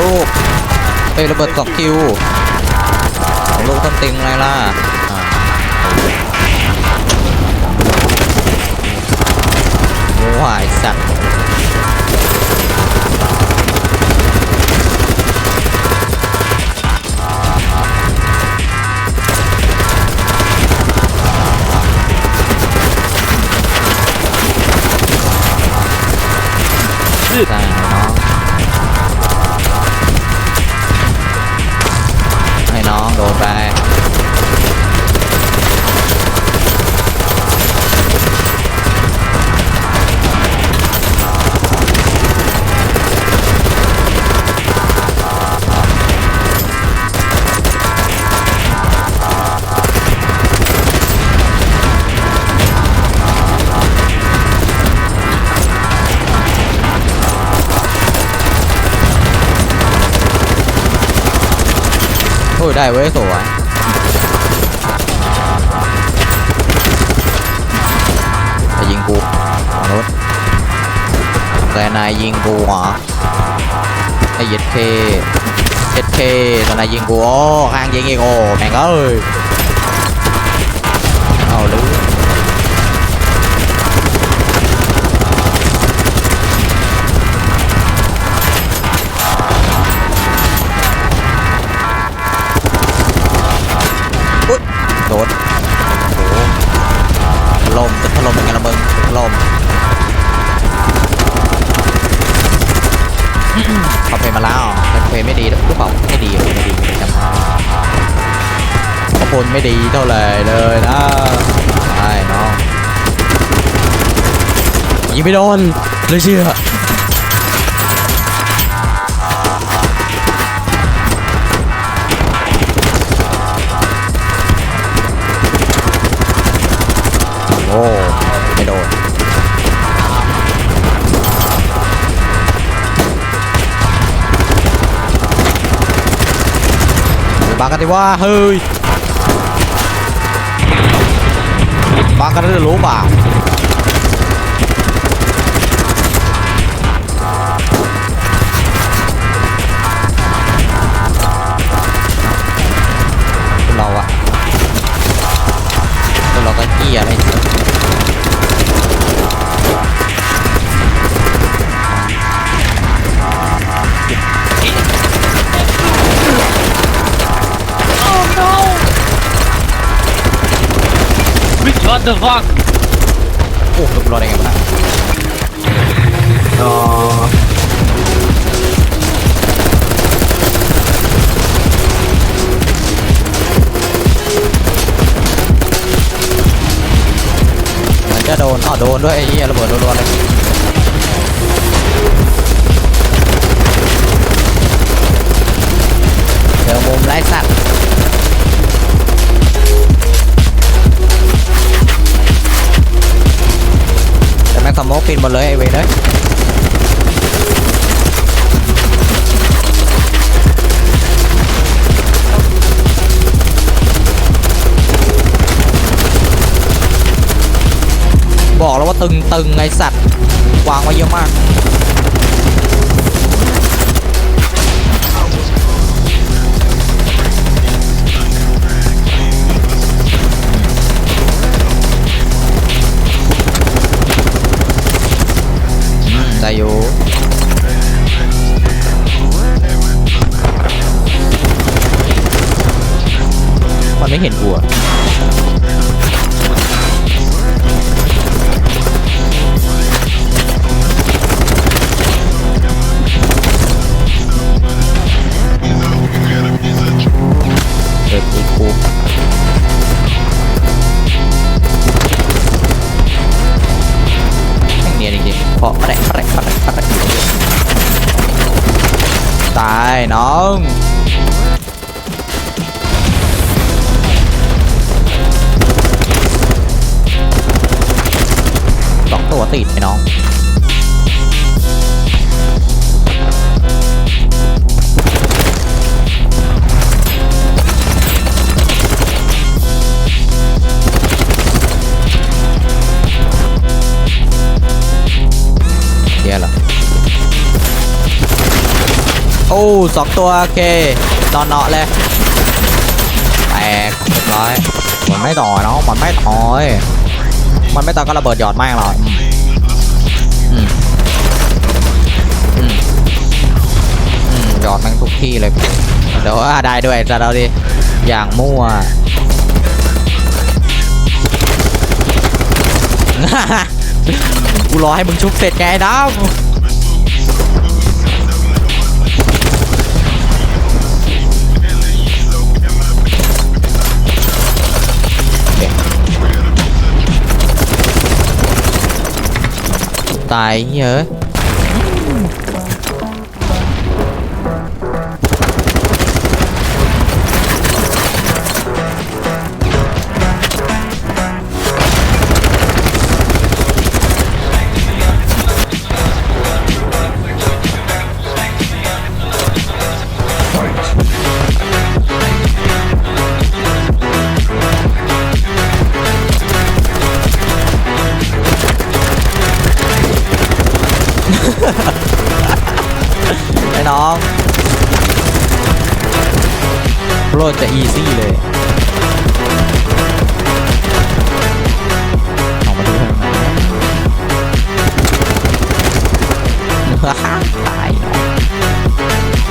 ลูกเอ้ยระเบิดสองคิวสองลูกต้นติงไรล่ะอ่าโอ้ยสัตว์ ได้เว้ยสวยจะยิงกูรถแต่นายยิงกูเหรอไอ้เย็ดเคเย็ดเคตอนนายยิงกูโอ้ข้างยิงอีกโอ้แม่งเอ้ย ล่มเขาเพลงมาแล้วแต่เพลงไม่ดีหรือเปล่าไม่ดีไม่ดีจำขอบคุณไม่ดีเท่าไหร่เลยนะใช่น้องยิงไม่โดนเลยเชื่อโอ้ บังกันดีว่าเฮ้ยบังกันได้รู้เปล่าเราอะเราก็เกียอะไร the fuck โอ้ลูกรอดได้ไงวะน่ะอ๋อมันจะโดนอ๋อโดนด้วยไอ้เหี้ยระเบิดรัวๆเลย โมกปินหมดเลยไอเวรเลยบอกแล้วว่าตึงตึงไอสัตว์วางไว้เยอะมาก มันไม่เห็นกูอะเด็กอีกูแม่งเนียนจริงๆเพราะอะไรอะไรอะไรอะไรอยู่เนี่ยตายน้อง ตัวติดไอ้น้องเดี๋ยวหรอโอ้สองตัวโอเคนอนเนาะเลยแตกเรียบร้อยมันไม่ต่อเนาะมันไม่ต่อยมันไม่ต่อก็ระเบิดหยอดแม่งหรอก อดนั่งทุกที่เลยเดี๋ยวอ่าได้ด้วยจะเราดิอย่างมั่วกูรอให้มึงชุบเสร็จไงน้องตายเยอะ อีซี่เลยออกมาดูทางไหนฮ่าฮ่าตายเนาะ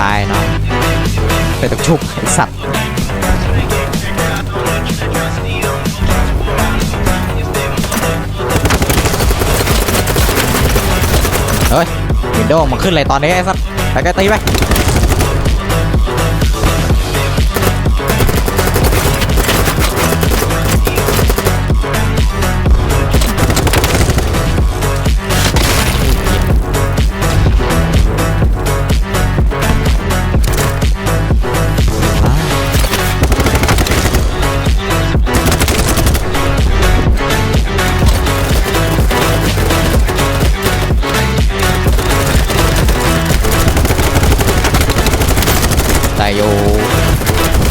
ตายเนาะไปตะชุบไอ้สัตว์ โดว์มันขึ้นเลยตอนนี้ไอ้สัสไปใกล้ตีไป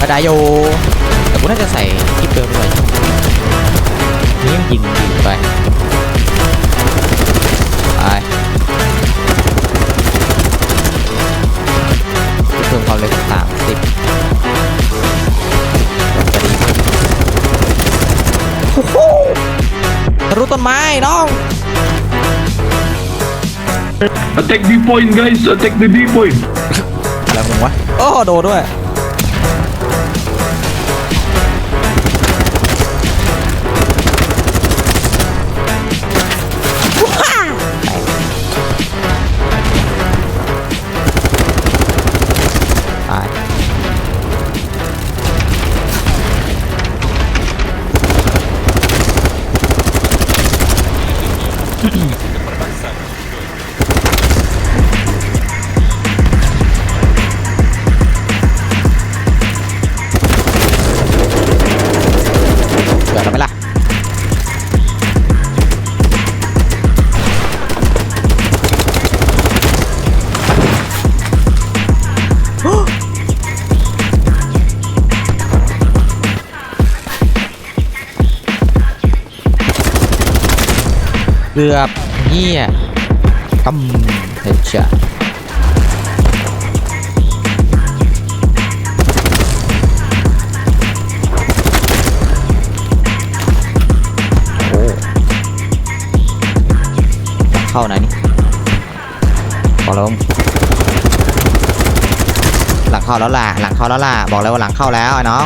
ได้อยู่แต่กูน่าจะใส่คลิปเดิมด้วยนี่ยังยิงไปไปเพิ่มความเร็วสามสิบจะดีขึ้นโอ้โหทะลุต้นไม้น้อง Attack B point, guys. Attack the B point. อะไรมึงวะโอ้โดนด้วย Mm-hmm. กือบเหี้ยกำเห็ดจะโอ้หลังเข้าไหนนี่บอกแล้วหลังเข้าแล้วล่ะ หลังเข้าแล้วล่ะ บอกแล้วว่าหลังเข้าแล้วไอ้น้อง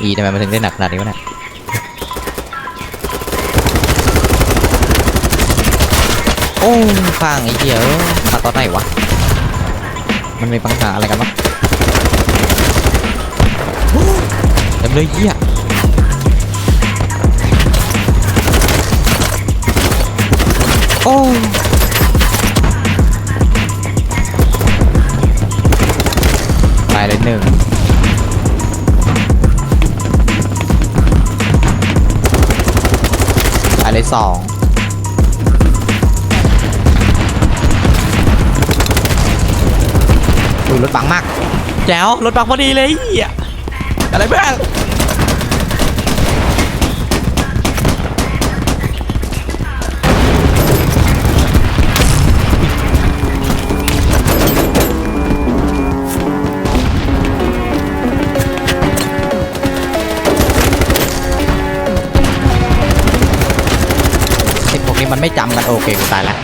อีทำไมมันถึงได้หนักขนาดนี้วะเนี่ยโอ้ข้างไอ้เหี้ยมาตอนไหนวะ มันมีปัญหาอะไรกันวะเต็มเลยเหี้ย สดูรถบังมาก แจ๋วรถบังพอดีเลยอะไรบ้าง มันไม่จำกันโอเคกูตายแล้ว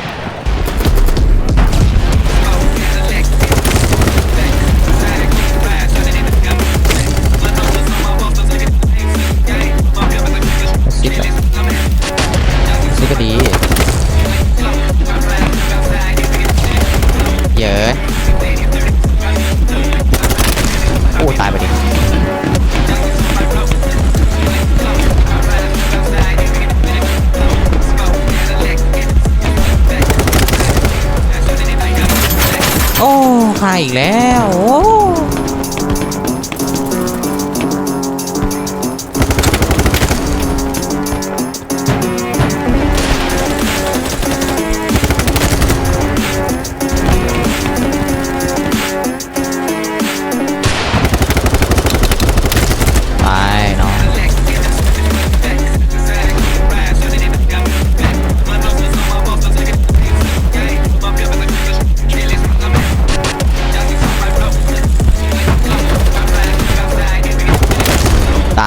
อีกแล้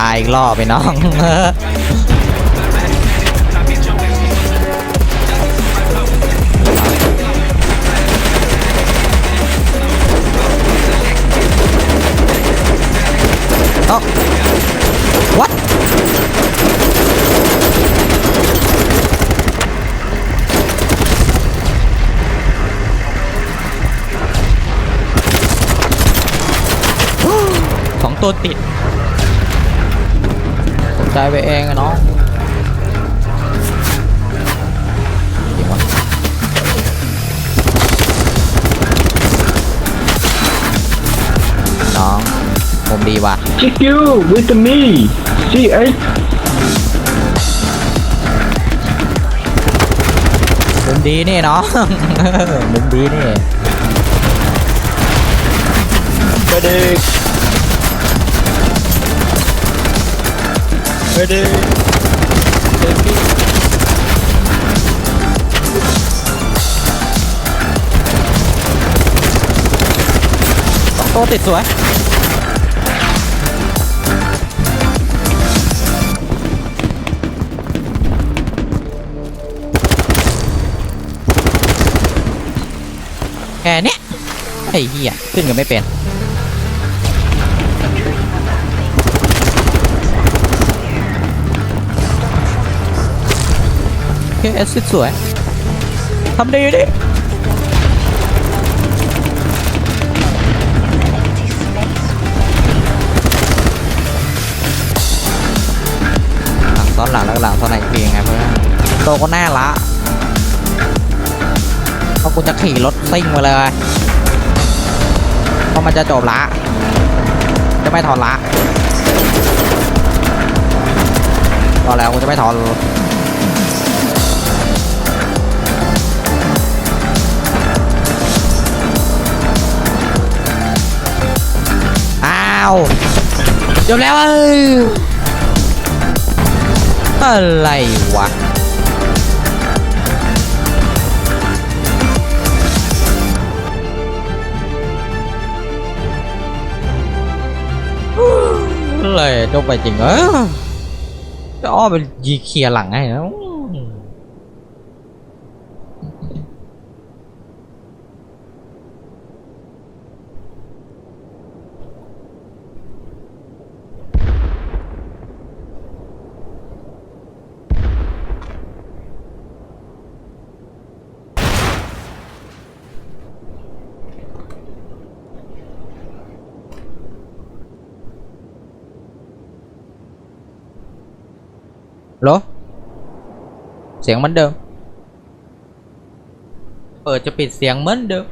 ายอีกรอบไปน้องเอ้า what สองตัวติด ตกใจไปเองอะน้องเดี๋ยววะน้องมุมดีว่ะ Check you with me. See, eh? มุมดีนี่เนาะ มุมดีนี่ Medic. Medic. สอตัวติดสวยแค่เนี้ยไอ้เหี้ยขึ้นกันไม่เป็น เคแอสซิดสวยทำดีดิหลังซ้อนหลังแล้วหลังซ้อนไหนเอีกทีไงเพื่อนโตก็น่าละเพราะกูจะขี่รถซิ่งไปเลยเพราะมันจะจบละ จะไม่ถอนละก็แล้วกูจะไม่ถอน จบแล้วเอ้ยอะไรวะอะไรจบไปจริงเออจะอ้อมไปยีเคลียร์หลังให้นะเหรอ เสียงเหมือนเดิม เปิดจะปิดเสียงเหมือนเดิม